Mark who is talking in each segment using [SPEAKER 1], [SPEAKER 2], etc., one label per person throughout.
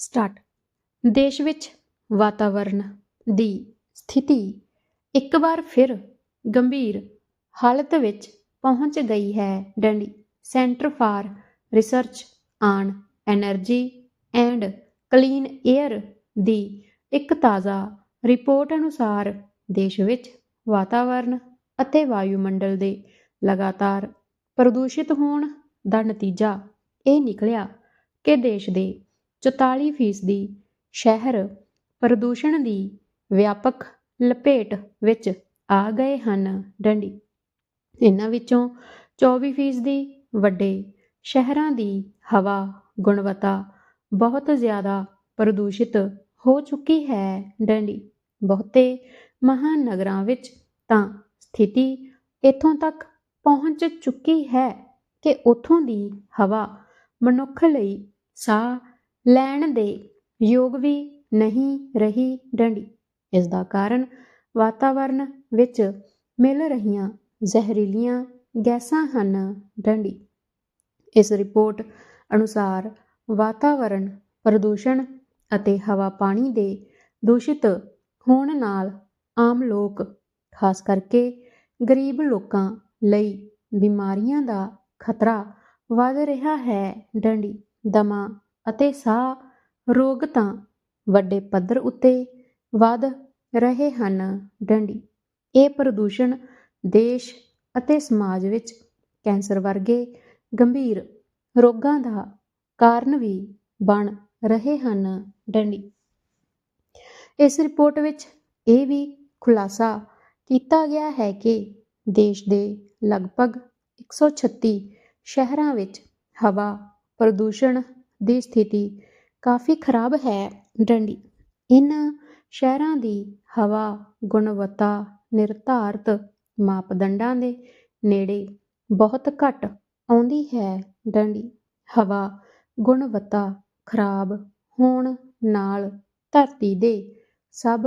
[SPEAKER 1] Start. ਦੇਸ਼ ਵਿੱਚ ਵਾਤਾਵਰਣ ਦੀ ਸਥਿਤੀ ਇੱਕ ਵਾਰ ਫਿਰ ਗੰਭੀਰ ਹਾਲਤ ਵਿੱਚ ਪਹੁੰਚ ਗਈ ਹੈ ਡੰਡੀ। Centre for Research on Energy and Clean Air ਦੀ ਇੱਕ ਤਾਜ਼ਾ ਰਿਪੋਰਟ ਅਨੁਸਾਰ ਦੇਸ਼ ਵਿੱਚ ਵਾਤਾਵਰਣ ਅਤੇ ਵਾਯੂਮੰਡਲ ਦੇ ਲਗਾਤਾਰ ਪ੍ਰਦੂਸ਼ਿਤ ਹੋਣ ਦਾ ਨਤੀਜਾ ਇਹ ਨਿਕਲਿਆ ਕਿ ਦੇਸ਼ ਦੇ 44 ਫੀਸਦੀ ਸ਼ਹਿਰ ਪ੍ਰਦੂਸ਼ਣ ਦੀ ਵਿਆਪਕ ਲਪੇਟ ਵਿੱਚ ਆ ਗਏ ਹਨ ਡੰਡੀ। ਇਹਨਾਂ ਵਿੱਚੋਂ 24 ਫੀਸਦੀ ਵੱਡੇ ਸ਼ਹਿਰਾਂ ਦੀ ਹਵਾ ਗੁਣਵੱਤਾ ਬਹੁਤ ਜ਼ਿਆਦਾ ਪ੍ਰਦੂਸ਼ਿਤ ਹੋ ਚੁੱਕੀ ਹੈ ਡੰਡੀ। ਬਹੁਤੇ ਮਹਾਨਗਰਾਂ ਵਿੱਚ ਤਾਂ ਸਥਿਤੀ ਇੱਥੋਂ ਤੱਕ ਪਹੁੰਚ ਚੁੱਕੀ ਹੈ ਕਿ ਉੱਥੋਂ ਦੀ ਹਵਾ ਮਨੁੱਖ ਲਈ ਸਾਹ ਲੈਣ ਦੇ ਯੋਗ ਵੀ ਨਹੀਂ ਰਹੀ ਡੰਡੀ। ਇਸ ਦਾ ਕਾਰਨ ਵਾਤਾਵਰਣ ਵਿੱਚ ਮਿਲ ਰਹੀਆਂ ਜ਼ਹਿਰੀਲੀਆਂ ਗੈਸਾਂ ਹਨ ਡੰਡੀ। ਇਸ ਰਿਪੋਰਟ ਅਨੁਸਾਰ ਵਾਤਾਵਰਣ ਪ੍ਰਦੂਸ਼ਣ ਅਤੇ ਹਵਾ ਪਾਣੀ ਦੇ ਦੂਸ਼ਿਤ ਹੋਣ ਨਾਲ ਆਮ ਲੋਕ, ਖਾਸ ਕਰਕੇ ਗਰੀਬ ਲੋਕਾਂ ਲਈ ਬਿਮਾਰੀਆਂ ਦਾ ਖਤਰਾ ਵੱਧ ਰਿਹਾ ਹੈ ਡੰਡੀ। ਦਮਾ ਅਤੇ ਸਾਹ ਰੋਗ ਤਾਂ ਵੱਡੇ ਪੱਧਰ ਉੱਤੇ ਵੱਧ ਰਹੇ ਹਨ। ਡੰਡੀ। ਇਹ ਪ੍ਰਦੂਸ਼ਣ ਦੇਸ਼ ਅਤੇ ਸਮਾਜ ਵਿੱਚ ਕੈਂਸਰ ਵਰਗੇ ਗੰਭੀਰ ਰੋਗਾਂ ਦਾ ਕਾਰਨ ਵੀ ਬਣ ਰਹੇ ਹਨ। ਡੰਡੀ। ਇਸ ਰਿਪੋਰਟ ਵਿੱਚ ਇਹ ਵੀ ਖੁਲਾਸਾ ਕੀਤਾ ਗਿਆ ਹੈ ਕਿ ਦੇਸ਼ ਦੇ ਲਗਭਗ 136 ਸ਼ਹਿਰਾਂ ਵਿੱਚ ਹਵਾ ਪ੍ਰਦੂਸ਼ਣ ਦੀ ਸਥਿਤੀ ਕਾਫੀ ਖਰਾਬ ਹੈ ਡੰਡੀ। ਇਹਨਾਂ ਸ਼ਹਿਰਾਂ ਦੀ ਹਵਾ, ਗੁਣਵੱਤਾ, ਨਿਰਧਾਰਤ ਮਾਪਦੰਡਾਂ ਦੇ ਨੇੜੇ ਬਹੁਤ ਘੱਟ ਆਉਂਦੀ ਹੈ ਡੰਡੀ। ਹਵਾ, ਗੁਣਵੱਤਾ ਖਰਾਬ ਹੋਣ ਨਾਲ ਧਰਤੀ ਦੇ ਸਭ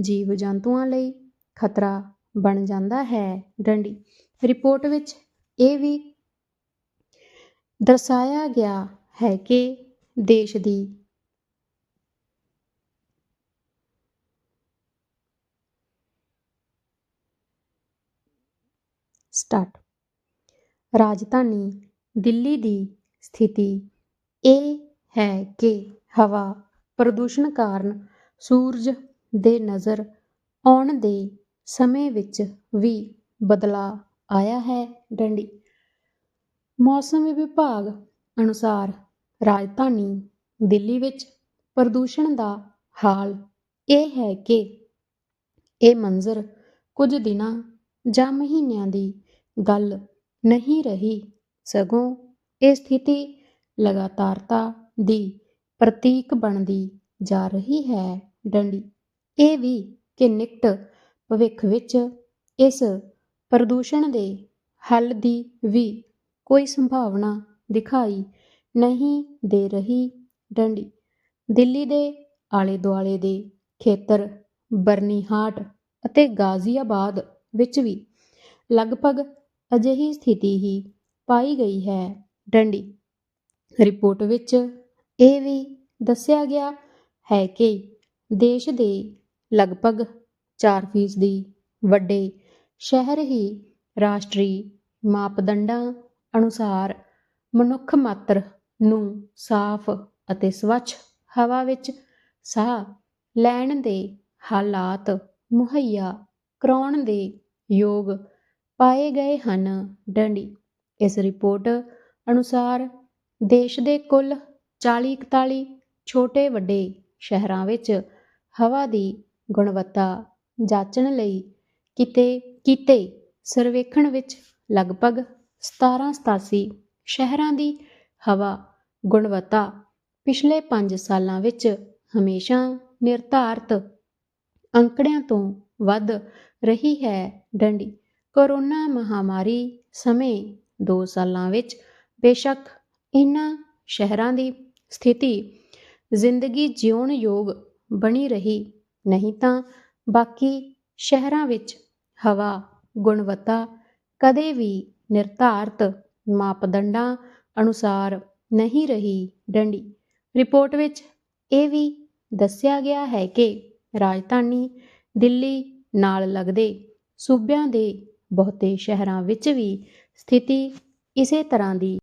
[SPEAKER 1] ਜੀਵ ਜੰਤੂਆਂ ਲਈ ਖਤਰਾ ਬਣ ਜਾਂਦਾ ਹੈ ਡੰਡੀ। ਰਿਪੋਰਟ ਵਿੱਚ ਇਹ ਵੀ ਦਰਸਾਇਆ ਗਿਆ ਹੈ ਕਿ ਦੇਸ਼ ਦੀ ਸਟਾਰਟ। ਰਾਜਧਾਨੀ ਦਿੱਲੀ ਦੀ ਸਥਿਤੀ ਇਹ ਹੈ ਕਿ ਹਵਾ ਪ੍ਰਦੂਸ਼ਣ ਕਾਰਨ ਸੂਰਜ ਦੇ ਨਜ਼ਰ ਆਉਣ ਦੇ ਸਮੇਂ ਵਿੱਚ ਵੀ ਬਦਲਾਅ ਆਇਆ ਹੈ। ਡੰਡੀ। ਮੌਸਮ ਵਿਭਾਗ ਅਨੁਸਾਰ ਰਾਜਧਾਨੀ ਦਿੱਲੀ ਵਿੱਚ ਪ੍ਰਦੂਸ਼ਣ ਦਾ ਹਾਲ ਇਹ ਹੈ ਕਿ ਇਹ ਮੰਜ਼ਰ ਕੁਝ ਦਿਨਾਂ ਜਾਂ ਮਹੀਨਿਆਂ ਦੀ ਗੱਲ ਨਹੀਂ ਰਹੀ। ਸਗੋਂ ਇਹ ਸਥਿਤੀ ਲਗਾਤਾਰਤਾ ਦੀ ਪ੍ਰਤੀਕ ਬਣਦੀ ਜਾ ਰਹੀ ਹੈ। ਡੰਡੀ, ਇਹ ਵੀ ਕਿ ਨਿਕਟ ਭਵਿੱਖ ਵਿੱਚ ਇਸ ਪ੍ਰਦੂਸ਼ਣ ਦੇ ਹੱਲ ਦੀ ਵੀ ਕੋਈ ਸੰਭਾਵਨਾ ਦਿਖਾਈ ਨਹੀਂ ਦੇ ਰਹੀ ਡੰਡੀ। ਦਿੱਲੀ ਦੇ ਆਲੇ ਦੁਆਲੇ ਦੇ ਖੇਤਰ, ਬਰਨੀਹਾਟ ਅਤੇ ਗਾਜ਼ੀਆਬਾਦ ਵਿੱਚ ਵੀ ਲਗਭਗ ਅਜਿਹੀ ਸਥਿਤੀ ਹੀ ਪਾਈ ਗਈ ਹੈ ਡੰਡੀ। ਰਿਪੋਰਟ ਵਿੱਚ ਇਹ ਵੀ ਦੱਸਿਆ ਗਿਆ ਹੈ ਕਿ ਦੇਸ਼ ਦੇ ਲਗਭਗ 4% ਵੱਡੇ ਸ਼ਹਿਰ ਹੀ ਰਾਸ਼ਟਰੀ ਮਾਪਦੰਡਾਂ ਅਨੁਸਾਰ ਮਨੁੱਖ ਮਾਤਰ ਨੂੰ ਸਾਫ਼ ਅਤੇ ਸਵੱਛ ਹਵਾ ਵਿੱਚ ਸਾਹ ਲੈਣ ਦੇ ਹਾਲਾਤ ਮੁਹੱਈਆ ਕਰਾਉਣ ਦੇ ਯੋਗ ਪਾਏ ਗਏ ਹਨ। ਡੰਡੀ, ਇਸ ਰਿਪੋਰਟ ਅਨੁਸਾਰ ਦੇਸ਼ ਦੇ ਕੁੱਲ 40-41 ਛੋਟੇ ਵੱਡੇ ਸ਼ਹਿਰਾਂ ਵਿੱਚ ਹਵਾ ਦੀ ਗੁਣਵੱਤਾ ਜਾਂਚਣ ਲਈ ਕਿਤੇ ਕੀਤੇ ਸਰਵੇਖਣ ਵਿੱਚ ਲਗਭਗ 1787 ਸ਼ਹਿਰਾਂ ਦੀ ਹਵਾ ਗੁਣਵੱਤਾ ਪਿਛਲੇ 5 ਸਾਲਾਂ ਵਿੱਚ ਹਮੇਸ਼ਾ ਨਿਰਧਾਰਤ ਅੰਕੜਿਆਂ ਤੋਂ ਵੱਧ ਰਹੀ ਹੈ ਡੰਡੀ। ਕੋਰੋਨਾ ਮਹਾਮਾਰੀ ਸਮੇਂ 2 ਸਾਲਾਂ ਵਿੱਚ ਬੇਸ਼ੱਕ ਇਹਨਾਂ ਸ਼ਹਿਰਾਂ ਦੀ ਸਥਿਤੀ ਜ਼ਿੰਦਗੀ ਜਿਉਣ ਯੋਗ ਬਣੀ ਰਹੀ ਨਹੀਂ ਤਾਂ ਬਾਕੀ ਸ਼ਹਿਰਾਂ ਵਿੱਚ ਹਵਾ ਗੁਣਵੱਤਾ ਕਦੇ ਵੀ ਨਿਰਧਾਰਤ ਮਾਪਦੰਡਾਂ ਅਨੁਸਾਰ ਨਹੀਂ ਰਹੀ ਡੰਡੀ। ਰਿਪੋਰਟ ਵਿੱਚ ਇਹ ਵੀ ਦੱਸਿਆ ਗਿਆ ਹੈ ਕਿ ਰਾਜਧਾਨੀ ਦਿੱਲੀ ਨਾਲ ਲੱਗਦੇ ਸੂਬਿਆਂ ਦੇ ਬਹੁਤੇ ਸ਼ਹਿਰਾਂ ਵਿੱਚ ਵੀ ਸਥਿਤੀ ਇਸੇ ਤਰ੍ਹਾਂ ਦੀ